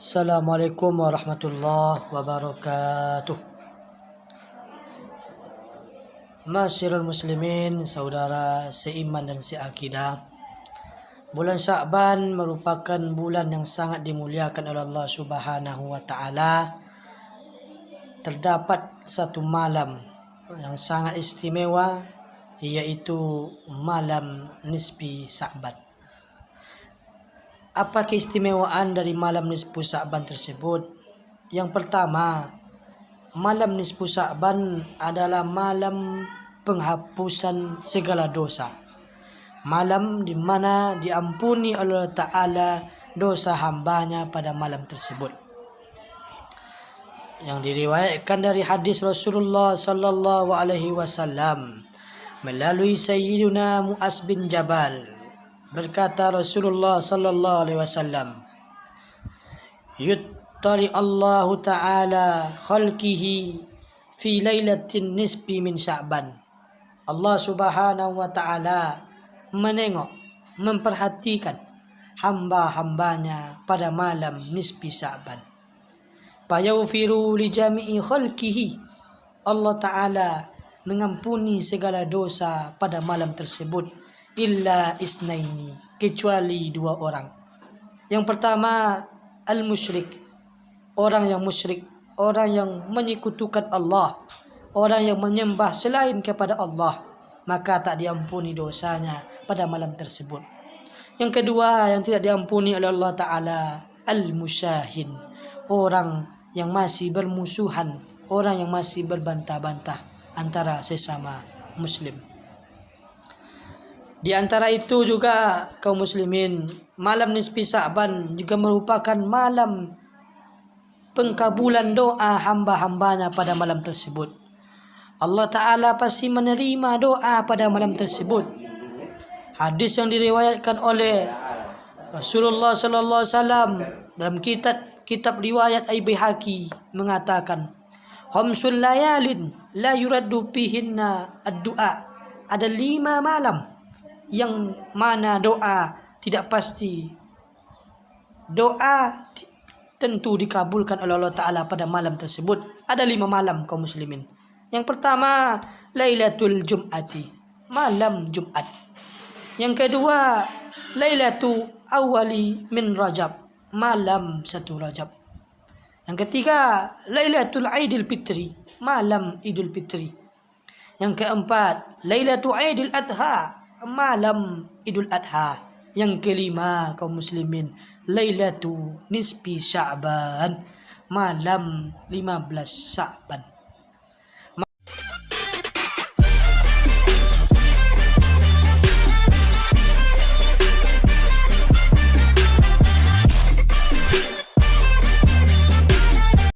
Assalamualaikum warahmatullahi wabarakatuh. Masyarul muslimin, saudara seiman dan seakidah. Bulan Sya'ban merupakan bulan yang sangat dimuliakan oleh Allah Subhanahu wa taala. Terdapat satu malam yang sangat istimewa iaitu malam nisbi Sya'ban apa keistimewaan dari malam nisfu Sa'ban tersebut? Yang pertama, malam nisfu Sa'ban adalah malam penghapusan segala dosa. Malam di mana diampuni Allah Ta'ala dosa hambanya pada malam tersebut. Yang diriwayatkan dari hadis Rasulullah sallallahu alaihi wasallam melalui Sayyidina Mu'az bin Jabal berkata Rasulullah sallallahu alaihi wasallam yuttari Allah taala khalqihi fi lailatin nisbi min sya'ban. Allah Subhanahu wa taala menengok memperhatikan hamba-hambanya pada malam nisbi sya'ban. Fayawfiru li jami'i khalqihi. Allah taala mengampuni segala dosa pada malam tersebut illa isnaini kecuali dua orang. Yang pertama al-musyrik, orang yang musyrik, orang yang menyekutukan Allah, orang yang menyembah selain kepada Allah, maka tak diampuni dosanya pada malam tersebut. Yang kedua yang tidak diampuni oleh Allah taala al-musyahin, orang yang masih bermusuhan, orang yang masih berbantah-bantah antara sesama muslim. Di antara itu juga kaum muslimin malam nisfi Sa'ban juga merupakan malam pengkabulan doa hamba-hambanya pada malam tersebut. Allah Ta'ala pasti menerima doa pada malam tersebut. Hadis yang diriwayatkan oleh Rasulullah sallallahu alaihi wasallam dalam kitab kitab riwayat Aibihaqi mengatakan Khamsul layalin la yuraddu fihinna ad-du'a. Ada lima malam yang mana doa tidak pasti. Doa tentu dikabulkan oleh Allah Ta'ala pada malam tersebut. Ada lima malam kaum muslimin. Yang pertama Lailatul Jum'ati malam Jumat. Yang kedua Lailatul Awali min Rajab malam satu Rajab. Yang ketiga Lailatul Aidil Fitri malam Idul Fitri. Yang keempat Lailatul Aidil Adha malam Idul Adha. Yang kelima kaum muslimin Lailatu Nisbi Sya'ban malam 15 Sya'ban.